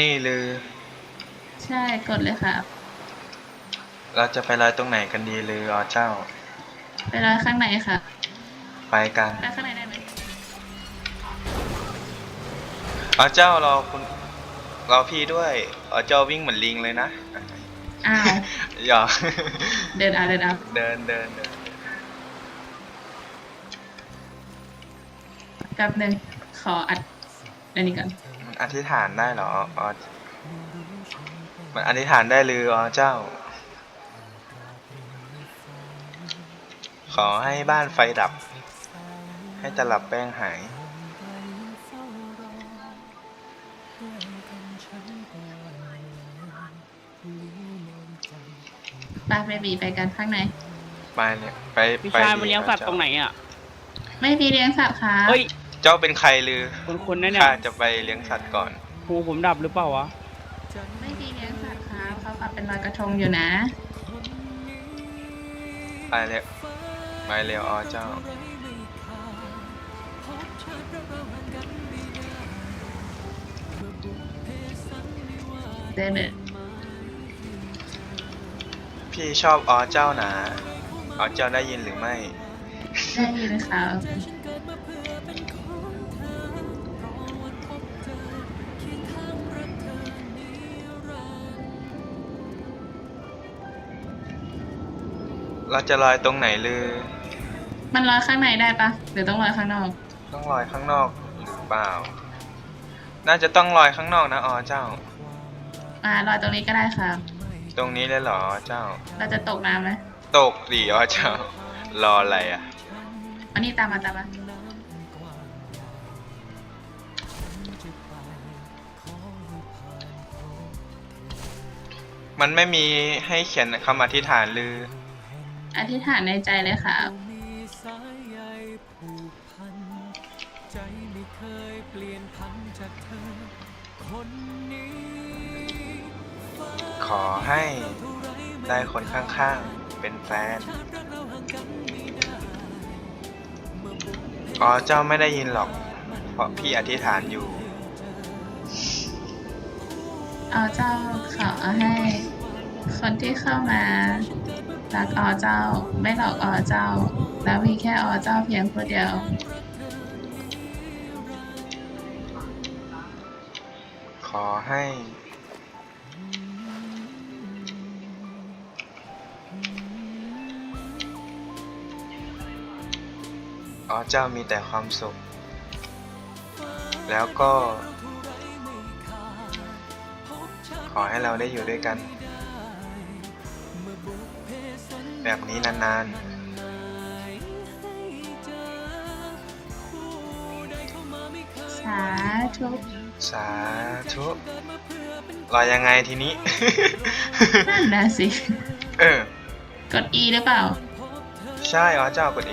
นี่ลือ ใช่กดเลยครับ เราจะไปลอยตรงไหนกันดีลืออ๋อเจ้า ไปรอยข้างในค่ะไปกันไปข้างในได้ไหมอ๋อเจ้ารอคุณรอพี่ด้วยอ๋อเจ้าวิ่งเหมือนลิงเลยนะอ้าวอย่าเดินเอาเดินเอาเดินเดินเดินแป๊บหนึ่งขออัดอันนี้ก่อนมัน อธิษฐานได้เหรออ๋อมันอธิษฐานได้ลืออ๋อเจ้า ขอให้บ้านไฟดับ ให้ตลับแป้งหายไปเบบีไปกันข้างใน ไปเนี่ยไปพี่ไปชายดีมาเลี้ยงสัตว์ตรงไหนอะ ไม่มีเลี้ยงสัตว์ครับเฮ้ย เจ้าเป็นใครลือคนคนนั่นเนี่ยข้าจะไปเลี้ยงสัตว์ก่อนหูผมดับหรือเปล่าวะ ไม่มีเลี้ยงสัตว์ครับเขาปรับเป็นลอยกระทงอยู่นะไปเร็วไปเร็วอ๋อเจ้า เดินเดินพี่ชอบอ๋อเจ้านะอ๋อเจ้าได้ยินหรือไม่ ได้ยินครับเราจะลอยตรงไหนลือ มันลอยข้างในได้ปะหรือต้องลอยข้างนอก ต้องลอยข้างนอกหรือเปล่า น่าจะต้องลอยข้างนอกนะอ๋อเจ้ามาลอยตรงนี้ก็ได้ครับตรงนี้เลยเหรออ๋อเจ้า เราจะตกน้ำไหมตกดิอ๋อเจ้า รออะไรอะ อันนี้ตามมาตามมามันไม่มีให้เขียนคำอธิษฐานลือ อธิษฐานในใจเลยครับขอให้ได้คนข้างๆ เป็นแฟน อ๋อเจ้าไม่ได้ยินหรอก เพราะพี่อธิษฐานอยู่ เอาเจ้าขอให้ คนที่เข้ามารักอเจ้า ไม่หลอกอเจ้า แล้วมีแค่อเจ้าเพียงผู้เดียว ขอให้ อ๋อเจ้ามีแต่ความสุข แล้วก็ ขอให้เราได้อยู่ด้วยกัน แบบนี้นานสาธุๆสาธุรอยังไงทีนี้ นั่นนะสิ เออ กด E หรือเปล่า ใช่อ๋อเจ้ากดเ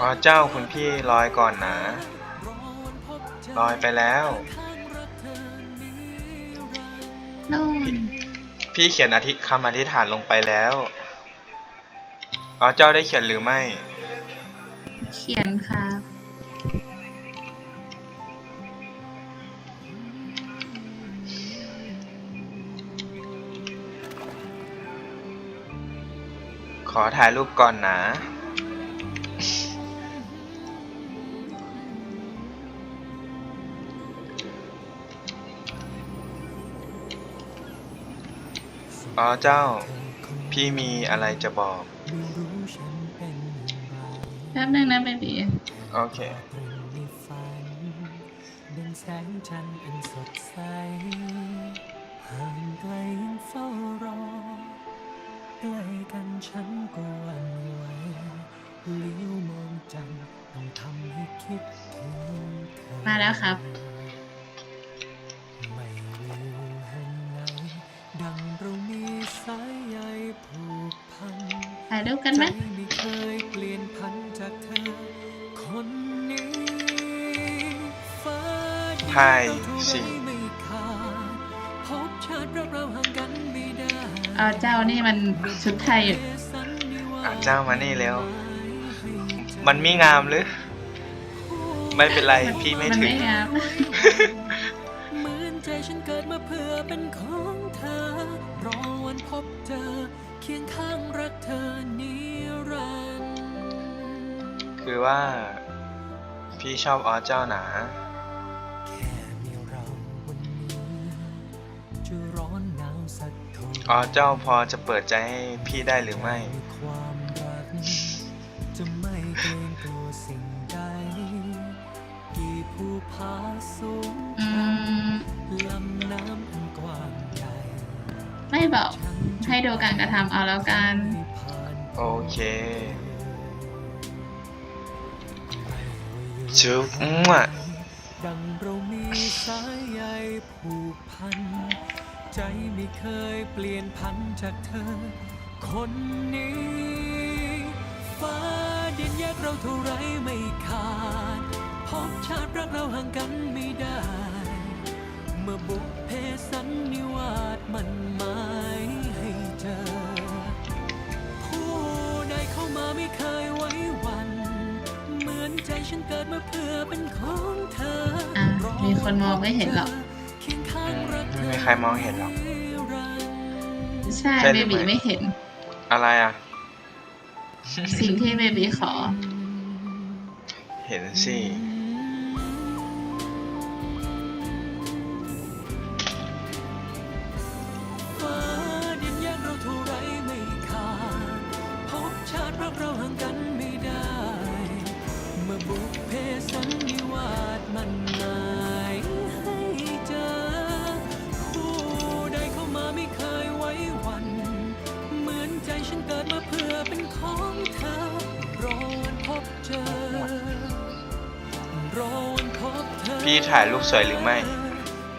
อ๋อเจ้าคุณพี่ลอยก่อนนะลอยไปแล้ว นู่นพี่เขียนอธิคำอธิษฐานลงไปแล้วอ๋อเจ้าได้เขียนหรือไม่ เขียนครับขอถ่ายรูปก่อนนะ อ๋อเจ้า พี่มีอะไรจะบอก แป๊บนึงนะเบบีโอเค แสงจันทร์อันสดใสห่างไกลยังเฝ้ารอใกล้กันฉันก็หวันไหวเลี้ยวมองจันทร์ต้องทำให้คิดถึงเธอ มาแล้วครับ ถ่ายรูปกันไหมใจไม่เคยเปลี่ยนพันจากเธอ คนนี้ฟ้าดินถ่ายเราเท่าไรสิไม่ขาดพบชาติรักเราห่างกันไม่ได้เอาเจ้านี่มันชุดไทยอยู่อะเจ้ามานี่เร็วมันไม่งามหรือ ไม่เป็นไรพี่ไม่มันถึไม่งงาม เหมือนใจฉันเกิดมาเพื่อเป็นของเธอ รอวันพบเจอเคียงข้างรักเธอนิรันดร์คือว่า พี่ชอบออเจ้าหนา แค่มีเราวันนี้จะร้อนหนาวสักเท่าไหร่ออเจ้าพอจะเปิดใจให้พี่ได้หรือไม่ ความรักจะไม่เกรงกลัวสิ่งใด กี่ภูผาสูงอืชันมลำน้ำอันกว้างใหญ่ ไม่บอก ให้ดูการกระทำเอาแล้วกันไม่ผ่านโอเคจุ๊บมั่วดังเรามีสายใยผูกพัน ใจไม่เคยเปลี่ยนพันจากเธอ คนนี้ ฟ้าดินแยกเราเท่าไรไม่ขาดพบชาติรักเราห่างกันไม่ได้ เมื่อบุพเพสันนิวา มีคนมองไม่เห็นหรอกเคียงข้างรักเธไม่อมีใครมองเห็นหรอกนิรันดร์ใช่ใช่หเบรือไม่ บีไม่เห็น อะไรอะ สิ่งที่เบบีขอ เห็นสิ ฟ้าดินแยกเราเท่าไรไม่ขาดพบชาติรักเราห่างกันไม่ได้ เมื่อบุพเพสันนิวาสมันหมา เกิดมาเพื่อเป็นของเธอรอวันพบเจอรอวันพบเธอพี่ถ่ายรูปสวยหรือไม่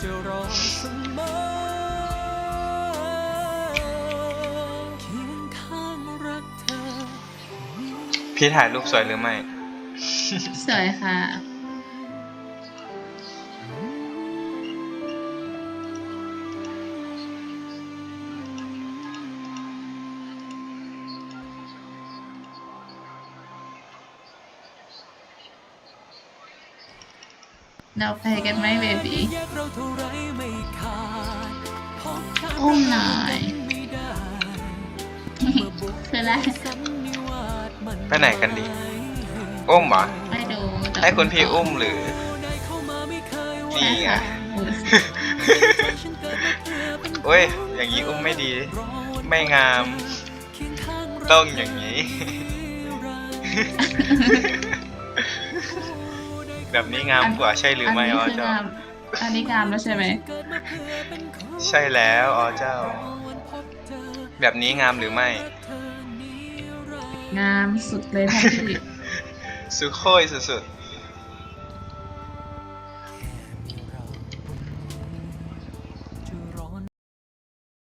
จะรอเสมอเคียงข้างรักเธอ พี่ถ่ายรูปสวยหรือไม่ สวยค่ะ เราไปกันไหมเบบีแยกเราเท่าไรไม่ขาดพบชาติอุ้มหน่อยไม่ได้คืออะไรสันนิวาสมันไปไหนกันดีอุ้มเหรอไม่ดูแต่ให้คุณพี่อุ้มหรือได้เข้ามาไม่เคยไว้นี่ไงอุ๊ยฉันเกิดมาเพื่อเป็นโอ้ย อย่างนี้อุ้มไม่ดีรอวันไม่งามเคียงข้างรักต้องอย่างนี้ แบบนี้งามกว่าใช่หรือไม่นอ๋อนี้คืเจ้างามอันนี้งามแล้วใช่ไหม ใช่แล้วอ๋อเจ้า แบบนี้งามหรือไม่ งามสุดเลยท่านพี่ สุโคยสุดๆ